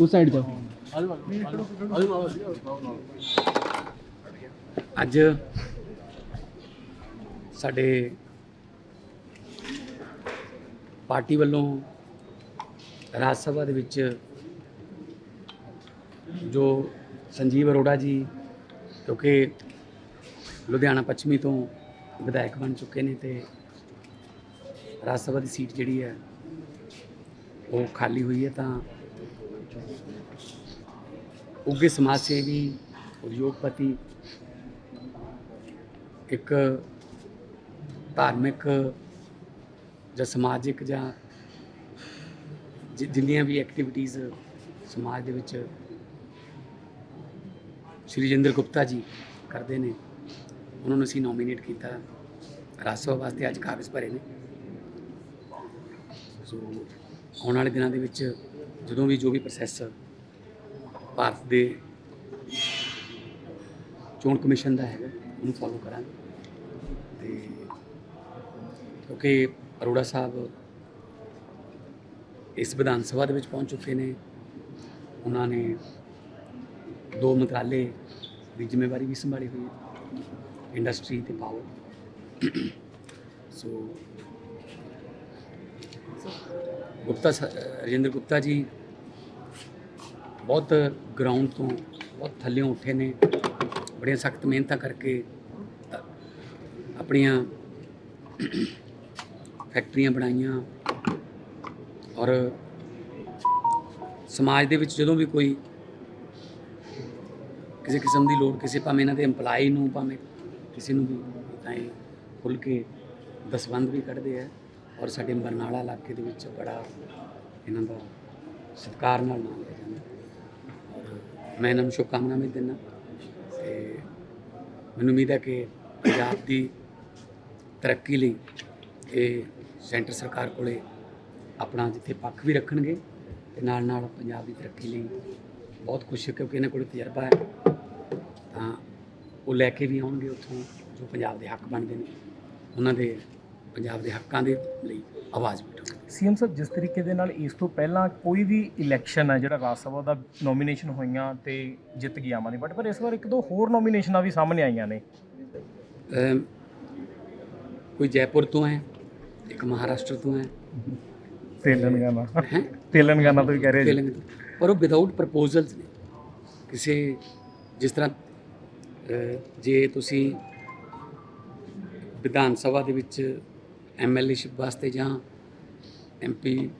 ਉਸ ਸਾਈਡ ਜਾਓ ਅੱਜ ਸਾਡੇ ਪਾਰਟੀ ਵੱਲੋਂ ਰਾਜ ਸਭਾ ਦੇ ਵਿੱਚ ਜੋ ਸੰਜੀਵ ਅਰੋੜਾ ਜੀ ਕਿਉਂਕਿ ਲੁਧਿਆਣਾ ਪੱਛਮੀ ਤੋਂ ਵਿਧਾਇਕ ਬਣ ਚੁੱਕੇ ਨੇ ਤੇ ਰਾਜ ਸਭਾ ਦੀ ਸੀਟ ਜਿਹੜੀ ਹੈ ਉਹ ਖਾਲੀ ਹੋਈ ਹੈ ਤਾਂ ਉੱਗੇ ਸਮਾਜ ਸੇਵੀ, ਉਦਯੋਗਪਤੀ, ਇੱਕ ਧਾਰਮਿਕ ਜਾਂ ਸਮਾਜਿਕ ਜਾਂ ਜਿੰਨੀਆਂ ਵੀ ਐਕਟੀਵਿਟੀਜ਼ ਸਮਾਜ ਦੇ ਵਿੱਚ ਸ਼੍ਰੀ ਜਿੰਦਰ ਗੁਪਤਾ ਜੀ ਕਰਦੇ ਨੇ, ਉਹਨਾਂ ਨੂੰ ਅਸੀਂ ਨੋਮੀਨੇਟ ਕੀਤਾ। ਰਾਜ ਸਭਾ ਵਾਸਤੇ ਅੱਜ ਕਾਗਜ਼ ਭਰੇ ਨੇ। ਸੋ ਆਉਣ ਵਾਲੇ ਦਿਨਾਂ ਦੇ ਵਿੱਚ ਜਦੋਂ ਵੀ ਜੋ ਵੀ ਪ੍ਰੋਸੈਸ ਭਾਰਤ ਦੇ ਚੋਣ ਕਮਿਸ਼ਨ ਦਾ ਹੈਗਾ, ਉਹਨੂੰ ਫੋਲੋ ਕਰਾਂਗੇ। ਤੇ ਕਿਉਂਕਿ ਅਰੋੜਾ ਸਾਹਿਬ ਇਸ ਵਿਧਾਨ ਸਭਾ ਦੇ ਵਿੱਚ ਪਹੁੰਚ ਚੁੱਕੇ ਨੇ, ਉਹਨਾਂ ਨੇ ਦੋ ਮੰਤਰਾਲੇ ਦੀ ਜ਼ਿੰਮੇਵਾਰੀ ਵੀ ਸੰਭਾਲੀ ਹੋਈ ਹੈ, ਇੰਡਸਟਰੀ ਤੇ ਪਾਵਰ ਸੋ ਗੁਪਤਾ ਰਜਿੰਦਰ ਗੁਪਤਾ ਜੀ ਬਹੁਤ ਗਰਾਊਂਡ ਤੋਂ ਬਹੁਤ ਥੱਲਿਓਂ ਉੱਠੇ ਨੇ। ਬੜੀਆਂ ਸਖਤ ਮਿਹਨਤਾਂ ਕਰਕੇ ਆਪਣੀਆਂ ਫੈਕਟਰੀਆਂ ਬਣਾਈਆਂ ਔਰ ਸਮਾਜ ਦੇ ਵਿੱਚ ਜਦੋਂ ਵੀ ਕੋਈ ਕਿਸੇ ਕਿਸਮ ਦੀ ਲੋੜ, ਕਿਸੇ ਭਾਵੇਂ ਇਹਨਾਂ ਦੇ EMPLOYE ਨੂੰ, ਭਾਵੇਂ ਕਿਸੇ ਨੂੰ ਵੀ ਤਾਂ ਇਹ ਖੁੱਲ ਕੇ ਦਸਵੰਦ ਵੀ ਕੱਢਦੇ ਆ ਔਰ ਸਾਡੇ ਬਰਨਾਲਾ ਇਲਾਕੇ ਦੇ ਵਿੱਚ ਬੜਾ ਇਹਨਾਂ ਦਾ ਸਤਿਕਾਰ ਨਾਲ ਨਾਮ ਲਿਆ ਜਾਂਦਾ। ਮੈਂ ਇਹਨਾਂ ਨੂੰ ਸ਼ੁਭਕਾਮਨਾਵਾਂ ਵੀ ਦਿੰਦਾ। ਤੇ ਮੈਨੂੰ ਉਮੀਦ ਹੈ ਕਿ ਪੰਜਾਬ ਦੀ ਤਰੱਕੀ ਲਈ ਇਹ ਸੈਂਟਰ ਸਰਕਾਰ ਕੋਲੇ ਆਪਣਾ ਜਿੱਥੇ ਪੱਖ ਵੀ ਰੱਖਣਗੇ ਤੇ ਨਾਲ ਨਾਲ ਪੰਜਾਬ ਦੀ ਤਰੱਕੀ ਲਈ ਬਹੁਤ ਕੁਛ ਹੈ ਕਿਉਂਕਿ ਇਹਨਾਂ ਕੋਲ ਤਜਰਬਾ ਹੈ। ਤਾਂ ਉਹ ਲੈ ਕੇ ਵੀ ਆਉਣਗੇ ਉੱਥੋਂ ਜੋ ਪੰਜਾਬ ਦੇ ਹੱਕ ਬਣਦੇ ਨੇ। ਉਹਨਾਂ ਦੇ ਪੰਜਾਬ ਦੇ ਹੱਕਾਂ ਦੇ ਲਈ ਆਵਾਜ਼ ਉਠਾਉਣ ਸੀਐਮ ਸਾਹਿਬ ਜਿਸ ਤਰੀਕੇ ਦੇ ਨਾਲ ਇਸ ਤੋਂ ਪਹਿਲਾਂ ਕੋਈ ਵੀ ਇਲੈਕਸ਼ਨ ਹੈ ਜਿਹੜਾ ਰਾਜ ਸਭਾ ਦਾ ਨੋਮੀਨੇਸ਼ਨ ਹੋਈਆਂ ਤੇ ਜਿੱਤ ਗਈ ਆਮ ਆਦਮੀ ਪਾਰਟੀ ਪਰ ਇਸ ਵਾਰ ਇੱਕ ਦੋ ਹੋਰ ਨੋਮੀਨੇਸ਼ਨਾਂ ਵੀ ਸਾਹਮਣੇ ਆਈਆਂ ਨੇ। ਕੋਈ ਜੈਪੁਰ ਤੋਂ ਹੈ ਇੱਕ ਮਹਾਰਾਸ਼ਟਰ ਤੋਂ ਹੈ। ਤੇਲੰਗਾਨਾ। ਹੈ? ਤੇਲੰਗਾਨਾ ਤੋਂ ਵੀ ਕਹਿ ਰਹੇ ਜੀ। ਪਰ ਉਹ ਵਿਦਆਊਟ ਪ੍ਰਪੋਜ਼ਲਸ ਨੇ। ਕਿਸੇ ਜਿਸ ਤਰ੍ਹਾਂ ਜੇ ਤੁਸੀਂ ਵਿਧਾਨ ਸਭਾ ਦੇ ਵਿੱਚ ਐਮਐਲਏਸ਼ਿਪ ਵਾਸਤੇ ਜਾਂ ਐਮਪੀ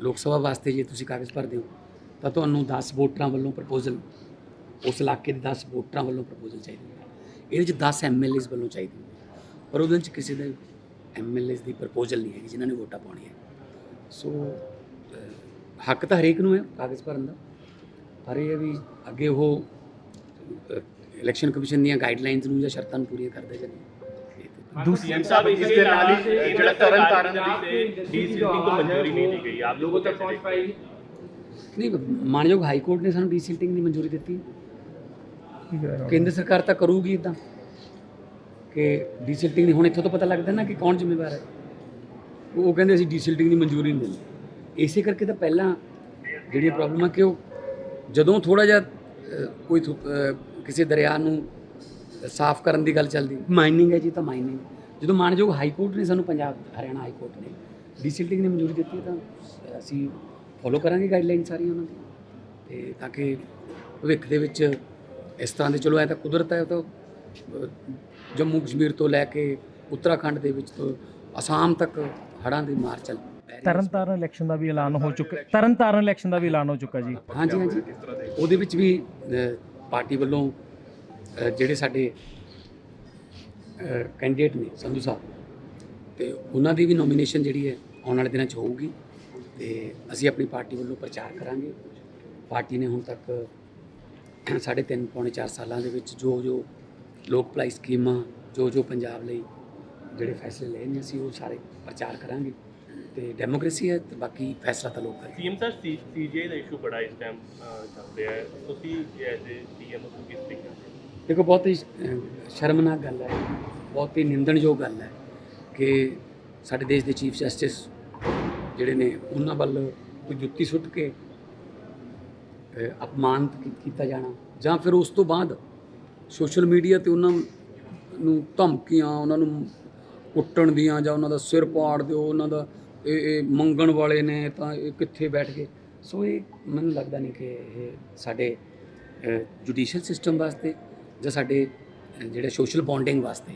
ਲੋਕ ਸਭਾ ਵਾਸਤੇ ਜੇ ਤੁਸੀਂ ਕਾਗਜ਼ ਭਰਦੇ ਹੋ, ਤਾਂ ਤੁਹਾਨੂੰ 10 ਵੋਟਰਾਂ ਵੱਲੋਂ ਪ੍ਰਪੋਜ਼ਲ, ਉਸ ਇਲਾਕੇ ਦੇ 10 ਵੋਟਰਾਂ ਵੱਲੋਂ ਪ੍ਰਪੋਜ਼ਲ ਚਾਹੀਦੇ ਨੇ। ਇਹਦੇ ਵਿੱਚ 10 ਐਮਐਲਏਸ ਵੱਲੋਂ ਚਾਹੀਦੇ ਨੇ। ਪਰ ਉਹਦੇ ਵਿੱਚ ਕਿਸੇ ਦੇ ਐਮਐਲਏਸ ਦੀ ਪ੍ਰਪੋਜ਼ਲ ਨਹੀਂ ਹੈਗੀ, ਜਿਨ੍ਹਾਂ ਨੇ ਵੋਟਾਂ ਪਾਉਣੀਆਂ। ਸੋ ਹੱਕ ਤਾਂ ਹਰੇਕ ਨੂੰ ਹੈ ਕਾਗਜ਼ ਭਰਨ ਦਾ। ਪਰ ਇਹ ਹੈ ਵੀ ਅੱਗੇ ਉਹ ਇਲੈਕਸ਼ਨ ਕਮਿਸ਼ਨ ਦੀਆਂ ਗਾਈਡਲਾਈਨਸ ਨੂੰ ਜਾਂ ਸ਼ਰਤਾਂ ਨੂੰ ਪੂਰੀਆਂ ਕਰਦੇ ਜਾਂਦੇ सीएम साहब इस ਦੇ ਨਾਲ ਹੀ ਜਿਹੜਾ ਤਰਨ ਤਾਰਨ ਦੀ ਡੀ ਸੀਟਿੰਗ ਤੋਂ ਮਨਜ਼ੂਰੀ ਨਹੀਂ ਦੀ ਗਈ ਆਪ ਲੋਗੋं तक पहुंच पाएगी ਨਹੀਂ ਮਾਨਯੋਗ ਹਾਈ ਕੋਰਟ ਨੇ ਸਾਨੂੰ ਡੀਸਿਲਟਿੰਗ ਦੀ ਮਨਜ਼ੂਰੀ ਦਿੱਤੀ ਕੇਂਦਰ ਸਰਕਾਰ ਤਾਂ ਕਰੂਗੀ ਇਦਾਂ ਕਿ ਡੀਸਿਲਟਿੰਗ ਨਹੀਂ ਹੁਣ ਇੱਥੋਂ ਤਾਂ ਪਤਾ ਲੱਗਦਾ ਨਾ ਕਿ ਕੌਣ ਜ਼ਿੰਮੇਵਾਰ ਹੈ ਉਹ ਕਹਿੰਦੇ ਅਸੀਂ ਡੀਸਿਲਟਿੰਗ ਦੀ ਮਨਜ਼ੂਰੀ ਨਹੀਂ ਦਿੰਦੇ ਇਸੇ ਕਰਕੇ ਤਾਂ ਪਹਿਲਾਂ ਜਿਹੜੀ ਪ੍ਰੋਬਲਮ ਹੈ ਕਿ ਉਹ ਜਦੋਂ ਥੋੜਾ ਜਿਹਾ ਅਹ, ਕੋਈ ਥੁ- ਅਹ, ਕਿਸੇ ਦਰਿਆ ਨੂੰ ਸਾਫ਼ ਕਰਨ ਦੀ ਗੱਲ ਚੱਲਦੀ। ਮਾਈਨਿੰਗ ਹੈ ਜੀ ਤਾਂ ਮਾਈਨਿੰਗ। ਜਦੋਂ ਮਾਨਯੋਗ ਹਾਈ ਕੋਰਟ ਨੇ ਸਾਨੂੰ ਪੰਜਾਬ ਹਰਿਆਣਾ ਹਾਈ ਕੋਰਟ ਨੇ ਡੀਸਿਲਟਿੰਗ ਦੀ ਮਨਜ਼ੂਰੀ ਦਿੱਤੀ ਤਾਂ ਅਸੀਂ ਫੋਲੋ ਕਰਾਂਗੇ ਗਾਈਡਲਾਈਨ ਸਾਰੀਆਂ ਉਹਨਾਂ ਦੀ। ਤੇ ਤਾਂ ਕਿ ਭਵਿੱਖ ਦੇ ਵਿੱਚ ਇਸ ਤਰ੍ਹਾਂ ਦੇ ਚਲੋ ਐ ਤਾਂ ਕੁਦਰਤ ਹੈ ਉਹ ਤਾਂ ਜੰਮੂ ਕਸ਼ਮੀਰ ਤੋਂ ਲੈ ਕੇ ਉੱਤਰਾਖੰਡ ਦੇ ਵਿੱਚ ਤੋਂ ਅਸਾਮ ਤੱਕ ਹੜ੍ਹਾਂ ਦੀ ਮਾਰ ਚੱਲ। ਤਰਨਤਾਰਨ ਇਲੈਕਸ਼ਨ ਦਾ ਵੀ ਐਲਾਨ ਹੋ ਚੁੱਕਾ ਤਰਨਤਾਰਨ ਇਲੈਕਸ਼ਨ ਦਾ ਵੀ ਐਲਾਨ ਹੋ ਚੁੱਕਾ ਜੀ। ਹਾਂਜੀ ਹਾਂਜੀ। ਉਹਦੇ ਵਿੱਚ ਵੀ ਪਾਰਟੀ ਵੱਲੋਂ ਜਿਹੜੇ ਸਾਡੇ ਕੈਂਡੀਡੇਟ ਨੇ ਸੰਧੂ ਸਾਹਿਬ, ਤੇ ਉਹਨਾਂ ਦੀ ਵੀ ਨੋਮੀਨੇਸ਼ਨ ਜਿਹੜੀ ਹੈ ਆਉਣ ਵਾਲੇ ਦਿਨਾਂ 'ਚ ਹੋਊਗੀ। ਤੇ ਅਸੀਂ ਆਪਣੀ ਪਾਰਟੀ ਵੱਲੋਂ ਪ੍ਰਚਾਰ ਕਰਾਂਗੇ। ਪਾਰਟੀ ਨੇ ਹੁਣ ਤੱਕ ਸਾਢੇ ਤਿੰਨ ਪੌਣੇ 4 ਸਾਲਾਂ ਦੇ ਵਿੱਚ ਜੋ ਜੋ ਲੋਕ ਭਲਾਈ ਸਕੀਮਾਂ, ਜੋ ਜੋ ਪੰਜਾਬ ਲਈ ਜਿਹੜੇ ਫੈਸਲੇ ਲਏ ਨੇ, ਅਸੀਂ ਉਹ ਸਾਰੇ ਪ੍ਰਚਾਰ ਕਰਾਂਗੇ। ਤੇ ਡੈਮੋਕ੍ਰੇਸੀ ਹੈ ਤੇ ਬਾਕੀ ਫੈਸਲਾ ਤਾਂ ਲੋਕ ਕਰਨਗੇ ਸੀਐਮ ਸਾਹਿਬ ਸੀਜੀਆਈ ਦਾ ਇਸ਼ੂ ਬੜਾ ਇਸ ਟਾਈਮ ਚੱਲ ਰਿਹਾ ਹੈ। ਤੁਸੀਂ ਐਜ਼ ਏ ਸੀਐਮ ਨੂੰ ਕਿਸ ਤਰੀਕੇ ਦੇਖੋ ਬਹੁਤ ਹੀ ਸ਼ਰਮਨਾਕ ਗੱਲ ਹੈ। ਬਹੁਤ ਹੀ ਨਿੰਦਣਯੋਗ ਗੱਲ ਹੈ ਕਿ ਸਾਡੇ ਦੇਸ਼ ਦੇ ਚੀਫ ਜਸਟਿਸ ਜਿਹੜੇ ਨੇ ਉਹਨਾਂ ਵੱਲ ਕੋਈ ਜੁੱਤੀ ਸੁੱਟ ਕੇ ਅਹ, ਅਪਮਾਨਿਤ ਕੀਤਾ ਜਾਣਾ। ਜਾਂ ਫਿਰ ਉਸ ਤੋਂ ਬਾਅਦ ਸੋਸ਼ਲ ਮੀਡੀਆ ਤੇ ਉਹਨਾਂ ਨੂੰ ਧਮਕੀਆਂ ਉਹਨਾਂ ਨੂੰ ਕੁੱਟਣ ਦੀਆਂ ਜਾਂ ਉਹਨਾਂ ਦਾ ਸਿਰ ਪਾੜ ਦਿਓ ਉਹਨਾਂ ਦਾ ਇਹ ਇਹ ਮੰਗਣ ਵਾਲੇ ਨੇ ਤਾਂ ਇਹ ਕਿੱਥੇ ਬੈਠ ਗਏ? ਸੋ ਇਹ ਮੈਨੂੰ ਲੱਗਦਾ ਨਹੀਂ ਕਿ ਇਹ ਸਾਡੇ ਜੁਡੀਸ਼ੀਅਲ ਸਿਸਟਮ ਵਾਸਤੇ ਜਾਂ ਸਾਡੇ ਜਿਹੜੇ ਸੋਸ਼ਲ ਬੌਂਡਿੰਗ ਵਾਸਤੇ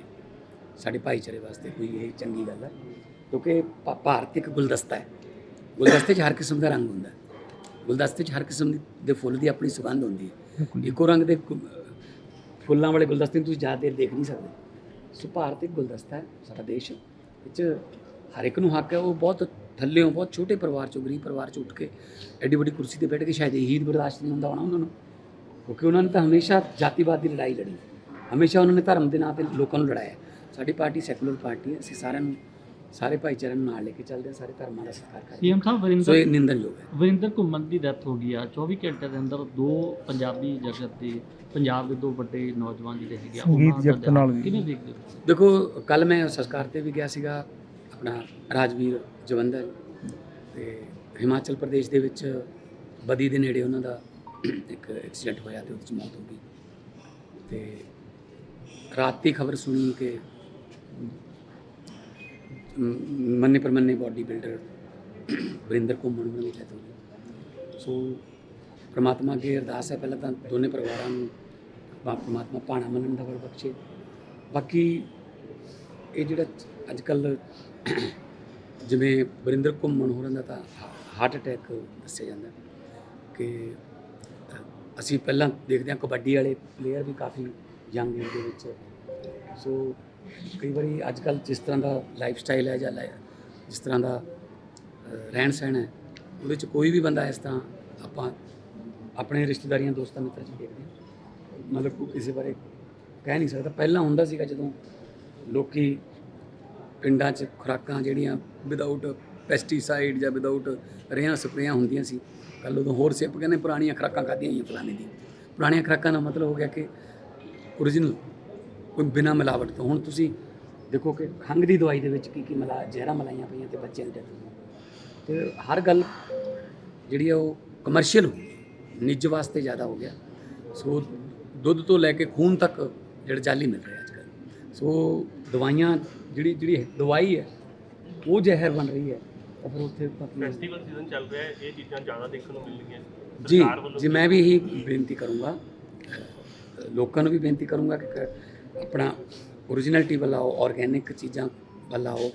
ਸਾਡੇ ਭਾਈਚਾਰੇ ਵਾਸਤੇ ਕੋਈ ਇਹ ਚੰਗੀ ਗੱਲ ਹੈ ਕਿਉਂਕਿ ਭਾਰਤ ਇੱਕ ਗੁਲਦਸਤਾ ਹੈ। ਗੁਲਦਸਤੇ 'ਚ ਹਰ ਕਿਸਮ ਦਾ ਰੰਗ ਹੁੰਦਾ ਗੁਲਦਸਤੇ 'ਚ ਹਰ ਕਿਸਮ ਦੀ- ਫੁੱਲ ਦੀ ਆਪਣੀ ਸੁਗੰਧ ਹੁੰਦੀ ਹੈ। ਇੱਕੋ ਰੰਗ ਦੇ ਫੁੱਲਾਂ ਵਾਲੇ ਗੁਲਦਸਤੇ ਨੂੰ ਤੁਸੀਂ ਜ਼ਿਆਦਾ ਦੇਰ ਦੇਖ ਨਹੀਂ ਸਕਦੇ। ਸੋ ਭਾਰਤ ਇੱਕ ਗੁਲਦਸਤਾ ਹੈ ਸਾਡਾ ਦੇਸ਼। ਵਿੱਚ ਹਰ ਇੱਕ ਨੂੰ ਹੱਕ ਹੈ ਉਹ ਬਹੁਤ ਥੱਲੇੋਂ ਬਹੁਤ ਛੋਟੇ ਪਰਿਵਾਰ ਚੋਂ ਗਰੀਬ ਪਰਿਵਾਰ ਚੋਂ ਉੱਠ ਕੇ ਐਡੀ ਵੱਡੀ ਕੁਰਸੀ ਤੇ ਬੈਠ ਕੇ ਸ਼ਾਇਦ ਇਹੀ ਬਰਦਾਸ਼ਤ ਨਹੀਂ ਹੁੰਦਾ ਹੋਣਾ ਉਹਨਾਂ ਨੂੰ। ਕਿਉਂਕਿ ਉਹਨਾਂ ਨੇ ਤਾਂ ਹਮੇਸ਼ਾ ਜਾਤੀਵਾਦ ਦੀ ਲੜਾਈ ਲੜੀ। ਹਮੇਸ਼ਾ ਉਹਨਾਂ ਨੇ ਧਰਮ ਦੇ ਨਾਂ ਤੇ ਲੋਕਾਂ ਨੂੰ ਲੜਾਇਆ। ਸਾਡੀ ਪਾਰਟੀ ਸੈਕੂਲਰ ਪਾਰਟੀ ਹੈ। ਅਸੀਂ ਸਾਰਿਆਂ ਨੂੰ ਸਾਰੇ ਭਾਈਚਾਰੇ ਨੂੰ ਨਾਲ ਲੈ ਕੇ ਚੱਲਦੇ ਹਾਂ। ਸਾਰੇ ਧਰਮਾਂ ਦਾ ਸਤਿਕਾਰ ਕਰਦੇ ਸੀਐਮ ਸਾਹਿਬ। ਸੋ ਵਰਿੰਦਰ ਇਹ ਨਿੰਦਨਯੋਗ ਹੈ। ਵਰਿੰਦਰ ਘੁੰਮਣ ਦੀ ਡੈਥ ਹੋ ਗਈ ਆ। 24 ਘੰਟੇ ਦੇ ਅੰਦਰ ਦੋ ਪੰਜਾਬੀ ਜਗਤ ਦੇ ਪੰਜਾਬ ਦੇ ਦੋ ਵੱਡੇ ਨੌਜਵਾਨ ਜਿਹੜੇ ਹੈਗੇ ਆ ਸੰਗੀਤ ਉਹਨਾਂ ਦਾ ਜਗਤ ਨਾਲ ਵੀ। ਕਿਵੇਂ ਦੇਖਦੇ ਹੋ? ਦੇਖੋ ਕੱਲ ਮੈਂ ਸੰਸਕਾਰ ਤੇ ਵੀ ਗਿਆ ਸੀਗਾ। ਆਪਣਾ ਰਾਜਵੀਰ ਜਵੰਦਰ ਤੇ ਹਿਮਾਚਲ ਪ੍ਰਦੇਸ਼ ਦੇ ਵਿੱਚ ਬਦੀ ਦੇ ਨੇੜੇ ਉਹਨਾਂ ਦਾ ਇੱਕ ਐਕਸੀਡੈਂਟ ਹੋਇਆ ਤੇ ਉਹਦੇ 'ਚ ਮੌਤ ਹੋ ਗਈ। ਤੇ ਰਾਤ ਦੀ ਖਬਰ ਸੁਣੀ ਕਿ ਮੰਨੇ ਪਰਮੰਨੇ ਬਾਡੀ ਬਿਲਡਰ ਵਰਿੰਦਰ ਘੁੰਮਣ ਉਹਨਾਂ ਦੀ death ਸੋ ਪ੍ਰਮਾਤਮਾ ਅੱਗੇ ਅਰਦਾਸ ਹੈ, ਪਹਿਲਾਂ ਤਾਂ ਦੋਨੇ ਪਰਿਵਾਰਾਂ ਨੂੰ ਪਾ- ਪ੍ਰਮਾਤਮਾ ਪਾਣਾ ਮੰਨਣ ਦਾ ਵਰ ਬਖਸ਼ੇ। ਬਾਕੀ ਇਹ ਜਿਹੜਾ ਅੱਜ ਕੱਲ ਜਿਵੇਂ ਵਰਿੰਦਰ ਘੁੰਮਣ ਹੋਰਾਂ ਦਾ ਤਾਂ ਹਾਰਟ ਅਟੈਕ ਦੱਸਿਆ ਜਾਂਦਾ ਕਿ ਅਸੀਂ ਪਹਿਲਾਂ ਦੇਖਦੇ ਹਾਂ ਕਬੱਡੀ ਵਾਲੇ ਪਲੇਅਰ ਵੀ ਕਾਫੀ ਯੰਗ ਏਜ ਦੇ ਵਿੱਚ। ਸੋ ਕਈ ਵਾਰੀ ਅੱਜ ਕੱਲ ਜਿਸ ਤਰ੍ਹਾਂ ਦਾ ਲਾਈਫ ਸਟਾਈਲ ਹੈ ਜਾਂ ਲਾਈ- ਜਿਸ ਤਰ੍ਹਾਂ ਦਾ ਰਹਿਣ ਸਹਿਣ ਹੈ, ਉਹਦੇ 'ਚ ਕੋਈ ਵੀ ਬੰਦਾ ਇਸ ਤਰ੍ਹਾਂ ਆਪਾਂ ਆਪਣੇ ਰਿਸ਼ਤੇਦਾਰੀਆਂ, ਦੋਸਤਾਂ, ਮਿੱਤਰਾਂ 'ਚ ਦੇਖਦੇ ਹਾਂ। ਮਤਲਬ ਕੋਈ ਕਿਸੇ ਬਾਰੇ ਕਹਿ ਨਹੀਂ ਸਕਦਾ। ਪਹਿਲਾਂ ਹੁੰਦਾ ਸੀਗਾ ਜਦੋਂ ਲੋਕੀ ਪਿੰਡਾਂ 'ਚ ਖੁਰਾਕਾਂ ਜਿਹੜੀਆਂ ਵਿਦਆਊਟ ਪੈਸਟੀਸਾਈਡ ਜਾਂ ਵਿਦਆਊਟ ਰੇਹਾਂ ਸਪਰੇਆਂ ਹੁੰਦੀਆਂ ਸੀ। ਕੱਲ ਉਦੋਂ ਹੋਰ ਸਿਪ ਕਹਿੰਦੇ ਪੁਰਾਣੀਆਂ ਖੁਰਾਕਾਂ ਖਾਧੀਆਂ ਹੋਈਆਂ ਫਲਾਣੇ ਦੀ ਪੁਰਾਣੀਆਂ ਖੁਰਾਕਾਂ ਦਾ ਮਤਲਬ ਹੋ ਗਿਆ ਕਿ ਓਰੀਜਨਲ ਕੋਈ ਬਿਨਾ ਮਿਲਾਵਟ ਤੋਂ। ਹੁਣ ਤੁਸੀਂ ਦੇਖੋ ਕਿ ਖੰਘ ਦੀ ਦਵਾਈ ਦੇ ਵਿੱਚ ਕੀ ਕੀ ਮਿਲਾ, ਜ਼ਹਿਰਾਂ ਮਲਾਈਆਂ ਪਈਆਂ ਤੇ ਬੱਚਿਆਂ ਦੀ death ਹੋਈ। ਤੇ ਹਰ ਗੱਲ ਜਿਹੜੀ ਆ ਉਹ ਕਮਰਸ਼ੀਅਲ ਹੋ ਗਈ ਨਿੱਜ ਵਾਸਤੇ ਜ਼ਿਆਦਾ ਹੋ ਗਿਆ। ਸੋ ਦੁੱਧ ਤੋਂ ਲੈ ਕੇ ਖੂਨ ਤੱਕ ਜਿਹੜਾ ਜਾਲੀ ਮਿਲ ਰਿਹਾ ਅੱਜ ਕੱਲ੍ਹ। ਸੋ ਦਵਾਈਆਂ ਜਿਹੜੀ ਜਿਹੜੀ ਦਵਾਈ ਹੈ, ਉਹ ਜ਼ਹਿਰ ਬਣ ਰਹੀ ਹੈ। ਤਾਂ ਫਿਰ ਉੱਥੇ ਫੈਸਟੀਵਲ ਸੀਜ਼ਨ ਚੱਲ ਰਿਹਾ ਹੈ ਇਹ ਚੀਜ਼ਾਂ ਜ਼ਿਆਦਾ ਦੇਖਣ ਨੂੰ ਮਿਲਣਗੀਆਂ। ਜੀ ਸਰਕਾਰ ਵੱਲੋਂ ਜੀ ਮੈਂ ਵੀ ਇਹੀ ਬੇਨਤੀ ਕਰੂੰਗਾ। ਅ, ਲੋਕਾਂ ਨੂੰ ਵੀ ਬੇਨਤੀ ਕਰੂੰਗਾ ਕਿ ਕ- ਆਪਣਾ ਓਰੀਜਨੈਲਿਟੀ ਵੱਲ ਆਓ ਆਰਗੈਨਿਕ ਚੀਜ਼ਾਂ ਵੱਲ ਆਓ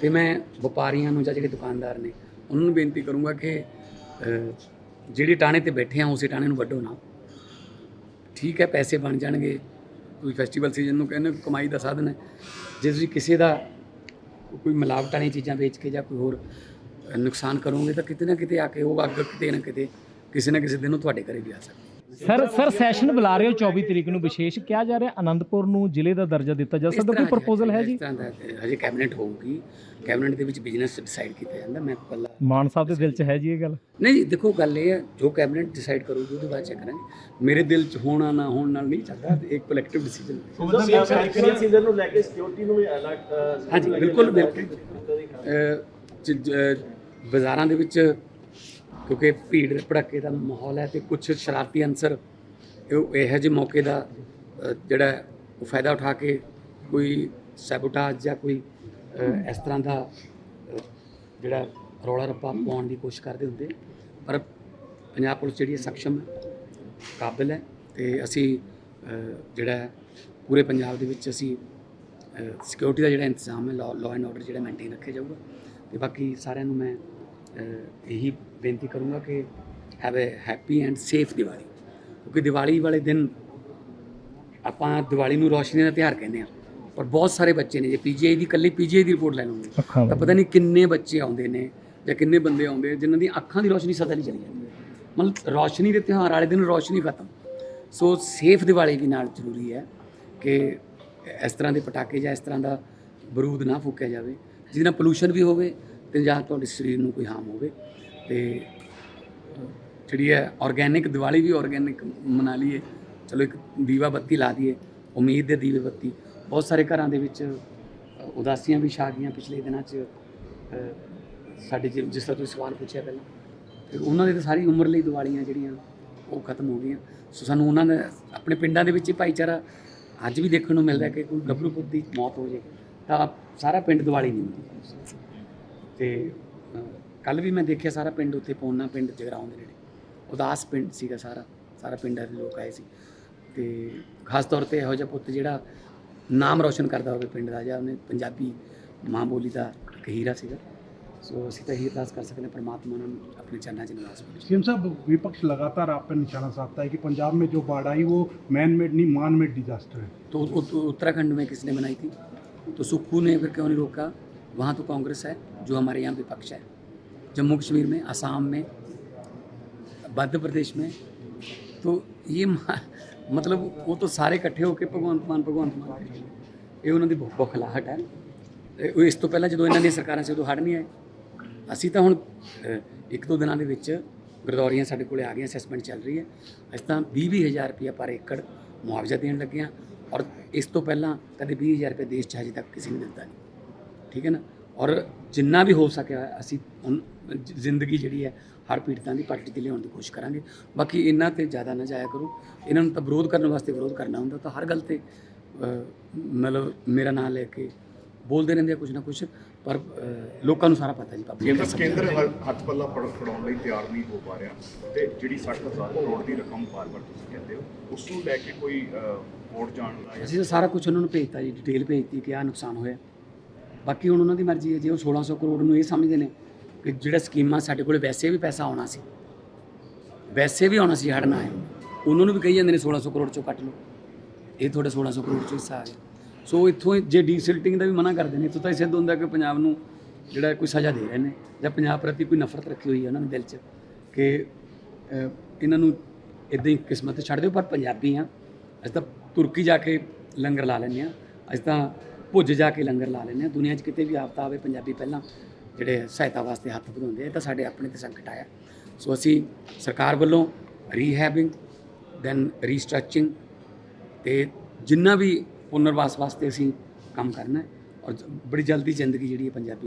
ਤੇ ਮੈਂ ਵਪਾਰੀਆਂ ਨੂੰ ਜਾਂ ਜਿਹੜੇ ਦੁਕਾਨਦਾਰ ਨੇ ਉਹਨਾਂ ਨੂੰ ਬੇਨਤੀ ਕਰੂੰਗਾ ਕਿ ਅ, ਜਿਹੜੀ ਟਾਣੇ ਤੇ ਬੈਠੇ ਆ ਉਸੇ ਟਾਣੇ ਨੂੰ ਵੱਢੋ ਨਾ। ਠੀਕ ਹੈ ਪੈਸੇ ਬਣ ਜਾਣਗੇ। ਕੋਈ ਫੈਸਟੀਵਲ ਸੀਜ਼ਨ ਨੂੰ ਕਹਿੰਦੇ ਕਮਾਈ ਦਾ ਸਾਧਨ ਹੈ। ਜੇ ਤੁਸੀਂ ਕਿਸੇ ਦਾ ਕੋਈ ਮਿਲਾਵਟ ਵਾਲੀਆਂ ਚੀਜ਼ਾਂ ਵੇਚ ਕੇ ਜਾਂ ਕੋਈ ਹੋਰ ਨੁਕਸਾਨ ਕਰੋਗੇ ਤਾਂ ਕਿਤੇ ਨਾ ਕਿਤੇ ਆ ਕੇ ਉਹ ਅੱਗ ਕਿਤੇ ਨਾ ਕਿਤੇ ਕਿਸੇ ਨਾ ਕਿਸੇ ਦਿਨ ਉਹ ਤੁਹਾਡੇ ਘਰੇ ਵੀ ਆ ਸਕਦੀ ਸਰ ਸਰ ਸੈਸ਼ਨ ਬੁਲਾ ਰਹੇ ਹੋ 24 ਤਰੀਕ ਨੂੰ ਵਿਸ਼ੇਸ਼। ਕਿਹਾ ਜਾ ਰਿਹਾ ਆਨੰਦਪੁਰ ਨੂੰ ਜ਼ਿਲ੍ਹੇ ਦਾ ਦਰਜਾ ਦਿੱਤਾ ਜਾ ਸਕਦਾ? ਕੋਈ ਪ੍ਰਪੋਜ਼ਲ ਹੈ ਜੀ? ਇਸ ਤਰ੍ਹਾਂ ਦਾ ਤੇ ਹਜੇ ਕੈਬਨਿਟ ਹੋਊਗੀ। ਕੈਬਨਿਟ ਦੇ ਵਿੱਚ ਬਿਜ਼ਨਸ ਡਿਸਾਈਡ ਕੀਤਾ ਜਾਂਦਾ। ਮੈਂ ਕੱਲਾ ਮਾਨ ਸਾਹਿਬ ਦੇ ਦਿਲ 'ਚ ਹੈ ਜੀ ਇਹ ਗੱਲ? ਨਹੀਂ ਜੀ ਦੇਖੋ ਗੱਲ ਇਹ ਹੈ ਜੋ ਕੈਬਨਿਟ ਡਿਸਾਈਡ ਕਰੂਗੀ ਉਹਦੇ ਬਾਅਦ ਚੈੱਕ ਕਰਾਂਗੇ ਮੇਰੇ ਦਿਲ 'ਚ ਹੋਣਾ ਨਾ ਹੋਣ ਨਾਲ ਨਹੀਂ ਚੱਲਦਾ। ਇੱਕ ਕਲੈਕਟਿਵ ਡਿਸੀਜਨ ਫੈਸਟੀਵਲ ਸੀਜ਼ਨ ਨੂੰ ਲੈ ਕੇ ਸਿਕਿਉਰਿਟੀ ਨੂੰ ਵੀ ਅਲਰਟ ਹਾਂਜੀ ਬਿਲਕੁਲ ਬਿਲਕੁਲ। ਅਹ, ਜ- ਜ- ਬਾਜ਼ਾਰਾਂ ਦੇ ਵਿੱਚ ਕਿਉਂਕਿ ਭੀੜ ਭੜੱਕੇ ਦਾ ਮਾਹੌਲ ਹੈ ਤੇ ਕੁਝ ਸ਼ਰਾਰਤੀ ਅਨਸਰ ਇਹੋ ਜਿਹੇ ਮੌਕੇ ਦਾ ਜਿਹੜਾ ਉਹ ਫਾਇਦਾ ਉਠਾ ਕੇ ਕੋਈ ਸੈਬੋਟਾਜ ਜਾਂ ਕੋਈ ਇਸ ਤਰ੍ਹਾਂ ਦਾ ਜਿਹੜਾ ਰੌਲਾ ਰੱਪਾ ਪਾਉਣ ਦੀ ਕੋਸ਼ਿਸ਼ ਕਰਦੇ ਹੁੰਦੇ। ਪਰ ਪੰਜਾਬ ਪੁਲਿਸ ਜਿਹੜੀ ਹੈ ਸક્ષਮ ਹੈ, ਕਾਬਿਲ ਹੈ ਤੇ ਅਸੀਂ ਜਿਹੜਾ ਪੂਰੇ ਪੰਜਾਬ ਦੇ ਵਿੱਚ ਅਸੀਂ ਸਿਕਿਉਰਿਟੀ ਦਾ ਜਿਹੜਾ ਇੰਤਜ਼ਾਮ ਹੈ ਲਾਅ ਐਂਡ ਆਰਡਰ ਜਿਹੜਾ ਮੇਨਟੇਨ ਰੱਖਿਆ ਜਾਊਗਾ। ਤੇ ਬਾਕੀ ਸਾਰਿਆਂ ਨੂੰ ਮੈਂ ਇਹੀ ਬੇਨਤੀ ਕਰੂੰਗਾ ਕਿ have a happy and safe Diwali. ਕਿਉਂਕਿ ਦੀਵਾਲੀ ਵਾਲੇ ਦਿਨ ਆਪਾਂ ਦੀਵਾਲੀ ਨੂੰ ਰੋਸ਼ਨੀ ਦਾ ਤਿਉਹਾਰ ਕਹਿੰਦੇ ਆ ਪਰ ਬਹੁਤ ਸਾਰੇ ਬੱਚੇ ਨੇ ਜੇ ਪੀਜੀਆਈ ਦੀ ਇਕੱਲੀ ਪੀਜੀਆਈ ਦੀ ਰਿਪੋਰਟ ਲੈ ਲਵਾਂਗੇ ਤਾਂ ਪਤਾ ਨਹੀਂ ਕਿੰਨੇ ਬੱਚੇ ਆਉਂਦੇ ਨੇ ਜਾਂ ਕਿੰਨੇ ਬੰਦੇ ਆਉਂਦੇ ਜਿਨ੍ਹਾਂ ਦੀ ਅੱਖਾਂ ਦੀ ਰੋਸ਼ਨੀ ਸਦਾ ਨਹੀਂ ਚਲੀ ਜਾਂਦੀ ਮਤਲਬ ਰੋਸ਼ਨੀ ਦੇ ਤਿਉਹਾਰ ਵਾਲੇ ਦਿਨ ਰੋਸ਼ਨੀ ਖਤਮ। ਸੋ ਸੇਫ ਦੀਵਾਲੀ ਵੀ ਨਾਲ ਜ਼ਰੂਰੀ ਹੈ ਕਿ ਇਸ ਤਰ੍ਹਾਂ ਦੇ ਪਟਾਕੇ ਜਾਂ ਇਸ ਤਰ੍ਹਾਂ ਦਾ ਬਰੂਦ ਨਾ ਫੂਕਿਆ ਜਾਵੇ ਜਿਹਦੇ ਨਾਲ ਪੋਲੂਸ਼ਨ ਵੀ ਹੋਵੇ ਤੇ ਜਾਂ ਤੁਹਾਡੇ ਸਰੀਰ ਨੂੰ ਕੋਈ ਹਾਰਮ ਹੋਵੇ, ਤੇ ਜਿਹੜੀ ਹੈ ਆਰਗੈਨਿਕ ਦੀਵਾਲੀ ਵੀ ਆਰਗੈਨਿਕ ਮਨਾ ਲਈਏ, ਚਲੋ ਇੱਕ ਦੀਵਾ ਬੱਤੀ ਲਾ ਦਈਏ, ਉਮੀਦ ਦੇ ਦੀਵੇ ਬੱਤੀ, ਬਹੁਤ ਸਾਰੇ ਘਰਾਂ ਦੇ ਵਿੱਚ ਉਦਾਸੀਆਂ ਵੀ ਛਾ ਗਈਆਂ ਪਿਛਲੇ ਦਿਨਾਂ 'ਚ ਸਾਡੇ ਜਿ- ਜਿਸ ਤਰ੍ਹਾਂ ਤੁਸੀਂ ਸਵਾਲ ਪੁੱਛਿਆ ਪਹਿਲਾਂ, ਤੇ ਉਹਨਾਂ ਦੀ ਤਾਂ ਸਾਰੀ ਉਮਰ ਲਈ ਦੀਵਾਲੀਆਂ ਜਿਹੜੀਆਂ, ਉਹ ਖਤਮ ਹੋ ਗਈਆਂ। ਸੋ ਸਾਨੂੰ ਉਹਨਾਂ ਨੇ ਆਪਣੇ ਪਿੰਡਾਂ ਦੇ ਵਿੱਚ ਹੀ ਭਾਈਚਾਰਾ ਅੱਜ ਵੀ ਦੇਖਣ ਨੂੰ ਮਿਲਦਾ ਕਿ ਕੋਈ ਗੱਭਰੂ ਪੁੱਤ ਦੀ ਮੌਤ ਹੋ ਜੇ ਤਾਂ ਸਾਰਾ ਪਿੰਡ ਦੀਵਾਲੀ ਨਹੀਂ ਹੁੰਦੀ ਤੇ ਕੱਲ ਵੀ ਮੈਂ ਦੇਖਿਆ ਸਾਰਾ ਪਿੰਡ ਉੱਥੇ ਪੌਣਾ ਪਿੰਡ ਜਗਰਾਉਂ ਦੇ ਨੇੜੇ ਉਦਾਸ ਪਿੰਡ ਸੀਗਾ ਸਾਰਾ ਸਾਰਾ ਪਿੰਡਾਂ ਦੇ ਲੋਕ ਆਏ ਸੀ ਤੇ ਖਾਸ ਤੌਰ ਤੇ ਇਹੋ ਜਿਹਾ ਪੁੱਤ ਜਿਹੜਾ ਨਾਮ ਰੌਸ਼ਨ ਕਰਦਾ ਹੋਵੇ ਪਿੰਡ ਦਾ ਜਾਂ ਉਹਨੇ ਪੰਜਾਬੀ ਮਾਂ ਬੋਲੀ ਦਾ ਇੱਕ ਹੀਰਾ ਸੀਗਾ ਸੋ ਅਸੀਂ ਤਾਂ ਇਹੀ ਅਰਦਾਸ ਕਰ ਸਕਦੇ ਹਾਂ ਪ੍ਰਮਾਤਮਾ ਉਹਨਾਂ ਨੂੰ ਆਪਣੇ ਚਰਨਾਂ 'ਚ ਨਿਵਾਸ ਬਖਸ਼ੇ सीएम साहब विपक्ष लगातार आप पर निशाना साधता है कि पंजाब में जो बाढ़ आई वो मैन मेड नहीं मान मेड डिजास्टर है तो उत- उत्तराखंड में किसने बनाई थी तो सुक्खू ने फिर क्यों नहीं रोका वहाँ तो कांग्रेस है जो हमारे यहाँ विपक्ष है जम्मू कश्मीर में असम में मध्य प्रदेश में तो ये मा- मतलब वो तो ਸਾਰੇ ਇਕੱਠੇ ਹੋ ਕੇ ਭਗਵੰਤ ਮਾਨ ਭਗਵੰਤ ਮਾਨ ਕਰੀ ਜਾਂਦੇ। ਇਹ ਉਹਨਾਂ ਦੀ ਬੁ- ਬੁਖਲਾਹਟ ਹੈ ਇਹ- ਉਹ ਇਸ ਤੋਂ ਪਹਿਲਾਂ ਜਦੋਂ ਇਹਨਾਂ ਦੀਆਂ ਸਰਕਾਰਾਂ ਸੀ ਉਦੋਂ ਹੜ ਨਹੀਂ ਆਏ ਅਸੀਂ ਤਾਂ ਹੁਣ ਅ, ਇੱਕ ਦੋ ਦਿਨਾਂ ਦੇ ਵਿੱਚ ਗਰਦੌਰੀਆਂ ਸਾਡੇ ਕੋਲੇ ਆ ਗਈਆਂ ਅਸੈਸਮੈਂਟ ਚੱਲ ਰਹੀ ਹੈ ਅਸੀਂ ਤਾਂ 20 ਹਜ਼ਾਰ ਰੁਪਇਆ ਪਰ ਏਕੜ ਮੁਆਵਜ਼ਾ ਦੇਣ ਲੱਗੇ ਹਾਂ ਔਰ ਇਸ ਤੋਂ ਪਹਿਲਾਂ ਕਦੇ 20000 ਰੁਪਏ ਦੇਸ਼ 'ਚ ਹਜੇ ਤੱਕ ਕਿਸੇ ਨੇ ਦਿੱਤਾ ਨਹੀਂ ਠੀਕ ਹੈ ਨਾ? ਔਰ ਜਿੰਨਾ ਵੀ ਹੋ ਸਕਿਆ ਅਸੀਂ ਜ਼ਿੰਦਗੀ ਜਿਹੜੀ ਹੈ ਹਰ ਪੀੜਤਾਂ ਦੀ ਪੱਟੀ ਤੇ ਲਿਆਉਣ ਦੀ ਕੋਸ਼ਿਸ਼ ਕਰਾਂਗੇ। ਬਾਕੀ ਇਹਨਾਂ ਤੇ ਜ਼ਿਆਦਾ ਨਾ ਜਾਇਆ ਕਰੋ। ਇਹਨਾਂ ਨੂੰ ਤਾਂ ਵਿਰੋਧ ਕਰਨ ਵਾਸਤੇ ਵਿਰੋਧ ਕਰਨਾ ਹੁੰਦਾ ਤਾਂ ਹਰ ਗੱਲ ਤੇ ਮਤਲਬ ਮੇਰਾ ਨਾਮ ਲੈ ਕੇ ਬੋਲਦੇ ਰਹਿੰਦੇ ਆ ਕੁਝ ਨਾ ਕੁਝ ਪਰ ਲੋਕਾਂ ਨੂੰ ਸਾਰਾ ਪਤਾ ਜੀ ਕੇਂਦਰ ਕੇਂਦਰ ਹੱਥ ਪੱਲਾ ਫੜ ਫੜਾਉਣ ਲਈ ਤਿਆਰ ਨਹੀਂ ਹੋ ਪਾ ਰਿਹਾ। ਤੇ ਜਿਹੜੀ 60000 ਕਰੋੜ ਦੀ ਰਕਮ ਬਾਰ-ਬਾਰ ਤੁਸੀਂ ਕਹਿੰਦੇ ਹੋ ਉਸ ਨੂੰ ਲੈ ਕੇ ਕੋਈ ਕੋਰਟ ਜਾਣ ਦਾ ਅਸੀਂ ਤਾਂ ਸਾਰਾ ਕੁਝ ਉਹਨਾਂ ਨੂੰ ਭੇਜਤਾ ਜੀ ਡਿਟੇਲ ਭੇਜਤੀ ਕਿ ਆਹ ਨੁਕਸਾਨ ਹੋਇਆ। ਬਾਕੀ ਹੁਣ ਉਹਨਾਂ ਦੀ ਮਰਜ਼ੀ ਹੈ, ਜੇ ਉਹ 1600 ਕਰੋੜ ਨੂੰ ਇਹ ਸਮਝਦੇ ਨੇ ਕਿ ਜਿਹੜਾ ਸਕੀਮਾਂ ਸਾਡੇ ਕੋਲ ਵੈਸੇ ਵੀ ਪੈਸਾ ਆਉਣਾ ਸੀ, ਵੈਸੇ ਵੀ ਆਉਣਾ ਸੀ ਹੜਨਾ ਹੈ ਉਹਨਾਂ ਨੂੰ ਵੀ ਕਹੀ ਜਾਂਦੇ ਨੇ 1600 ਕਰੋੜ ਚੋਂ ਕੱਟ ਲਓ। ਇਹ ਤੁਹਾਡੇ 1600 ਕਰੋੜ ਚੋਂ ਹਿੱਸਾ ਆ ਗਿਆ। ਸੋ ਇੱਥੋਂ ਜੇ ਡੀਸਿਲਟਿੰਗ ਦਾ ਵੀ ਮਨਾ ਕਰਦੇ ਨੇ, ਇੱਥੋਂ ਤਾਂ ਇਹ ਸਿੱਧ ਹੁੰਦਾ ਕਿ ਪੰਜਾਬ ਨੂੰ ਜਿਹੜਾ ਕੋਈ ਸਜ਼ਾ ਦੇ ਰਹੇ ਨੇ, ਜਾਂ ਪੰਜਾਬ ਪ੍ਰਤੀ ਕੋਈ ਨਫ਼ਰਤ ਰੱਖੀ ਹੋਈ ਹੈ ਉਹਨਾਂ ਨੇ ਦਿਲ 'ਚ ਕਿ ਇਹਨਾਂ ਨੂੰ ਇਦਾਂ ਹੀ ਕਿਸਮਤ ਛੱਡ ਦਿਓ, ਪਰ ਪੰਜਾਬੀ ਆ ਅਸੀਂ ਤਾਂ ਤੁਰਕੀ ਜਾ ਕੇ ਲੰਗਰ ਲਾ ਲੈਂਦੇ ਆ ਅਸੀਂ ਤਾਂ ਭੁੱਜ ਜਾ ਕੇ ਲੰਗਰ ਲਾ ਲੈਂਦੇ ਆ ਦੁਨੀਆ 'ਚ ਕਿਤੇ ਵੀ ਆਫਤਾ ਆਵੇ ਪੰਜਾਬੀ ਪਹਿਲਾਂ ਜਿਹੜੇ ਸਹਾਇਤਾ ਵਾਸਤੇ ਹੱਥ ਵਧਾਉਂਦੇ ਆ, ਇਹ ਤਾਂ ਸਾਡੇ ਆਪਣੇ ਤੇ ਸੰਕਟ ਆਇਆ। ਸੋ ਅਸੀਂ ਸਰਕਾਰ ਵੱਲੋਂ ਰੀਹੈਬਿੰਗ ਦੈਨ ਰੀਸਟਰਕਚਰਿੰਗ ਤੇ ਜਿੰਨਾ ਵੀ ਪੁਨਰਵਾਸ ਵਾਸਤੇ ਅਸੀਂ ਕੰਮ ਕਰਨਾ ਔਰ ਬੜੀ ਜਲਦੀ ਜ਼ਿੰਦਗੀ ਜਿਹੜੀ ਹੈ ਪੰਜਾਬੀ